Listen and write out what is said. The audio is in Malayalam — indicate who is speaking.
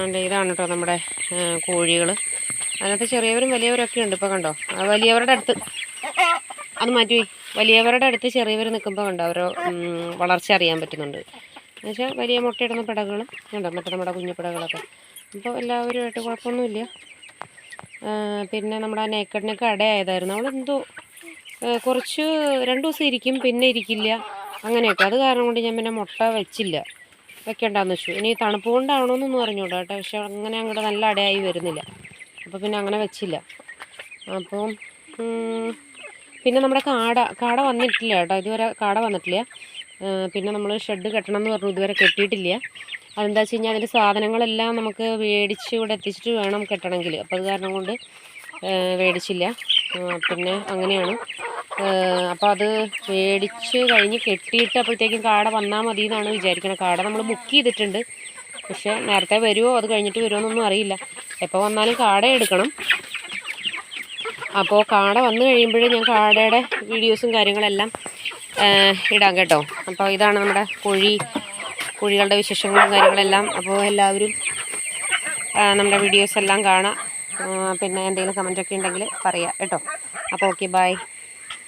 Speaker 1: ആണ്ട് ഇതാണ് കേട്ടോ നമ്മുടെ കോഴികൾ അതിനകത്ത് ചെറിയവരും വലിയവരൊക്കെ ഉണ്ട് ഇപ്പോൾ കണ്ടോ? ആ വലിയവരുടെ അടുത്ത്. അത് മാറ്റി. വലിയവരുടെ അടുത്ത് ചെറിയവർ നിൽക്കുമ്പോൾ കണ്ടോ അവരോ വളർച്ച അറിയാൻ പറ്റുന്നുണ്ട്. എന്നുവെച്ചാൽ വലിയ മുട്ടയിടുന്ന പിടകൾ കണ്ടോ? മറ്റേ നമ്മുടെ കുഞ്ഞു പിടകളൊക്കെ. അപ്പോൾ എല്ലാവരുമായിട്ട് കുഴപ്പമൊന്നുമില്ല. പിന്നെ നമ്മുടെ നേക്കടിനൊക്കെ അടയായതായിരുന്നു അവളെന്തോ കുറച്ച് രണ്ട് ദിവസം ഇരിക്കും പിന്നെ ഇരിക്കില്ല. അങ്ങനെയൊക്കെ. അത് കാരണം കൊണ്ട് ഞാൻ പിന്നെ മുട്ട വെച്ചില്ല. വെക്കണ്ടെന്ന് വെച്ചു ഇനി തണുപ്പ് കൊണ്ടാണോന്നൊന്നും അറിഞ്ഞൂടാ കേട്ടോ. പക്ഷെ അങ്ങനെ അങ്ങോട്ട് നല്ല അടയായി വരുന്നില്ല. അപ്പോൾ പിന്നെ അങ്ങനെ വെച്ചില്ല. അപ്പം പിന്നെ നമ്മുടെ കാട കാട വന്നിട്ടില്ല കേട്ടോ. ഇതുവരെ കാട വന്നിട്ടില്ല. പിന്നെ നമ്മൾ ഷെഡ് കെട്ടണം എന്ന് പറഞ്ഞു. ഇതുവരെ കെട്ടിയിട്ടില്ല. അതെന്താ വെച്ച് കഴിഞ്ഞാൽ അതിന്റെ സാധനങ്ങളെല്ലാം നമുക്ക് മേടിച്ച് ഇവിടെ എത്തിച്ചിട്ട് വേണം കെട്ടണമെങ്കിൽ അപ്പോൾ അത് കാരണം കൊണ്ട് മേടിച്ചില്ല. പിന്നെ അങ്ങനെയാണ്. അപ്പോൾ അത് മേടിച്ച് കഴിഞ്ഞ് കെട്ടിയിട്ട് അപ്പോഴത്തേക്കും കാട വന്നാൽ മതി എന്നാണ് വിചാരിക്കുന്നത് കാട നമ്മൾ ബുക്ക് ചെയ്തിട്ടുണ്ട്. പക്ഷേ നേരത്തെ വരുമോ അത് കഴിഞ്ഞിട്ട് വരുമോ എന്നൊന്നും അറിയില്ല. എപ്പോൾ വന്നാലും കാട എടുക്കണം. അപ്പോൾ കാട വന്നു കഴിയുമ്പോഴേ ഞാൻ കാടയുടെ വീഡിയോസും കാര്യങ്ങളെല്ലാം ഇടാം കേട്ടോ. അപ്പോൾ ഇതാണ് നമ്മുടെ കോഴി കോഴികളുടെ വിശേഷങ്ങളും കാര്യങ്ങളെല്ലാം. അപ്പോൾ എല്ലാവരും നമ്മുടെ വീഡിയോസ് എല്ലാം കാണാം പിന്നെ എന്തെങ്കിലും കമന്റൊക്കെ ഉണ്ടെങ്കിൽ പറയാം കേട്ടോ. അപ്പോൾ ഓക്കെ ബൈ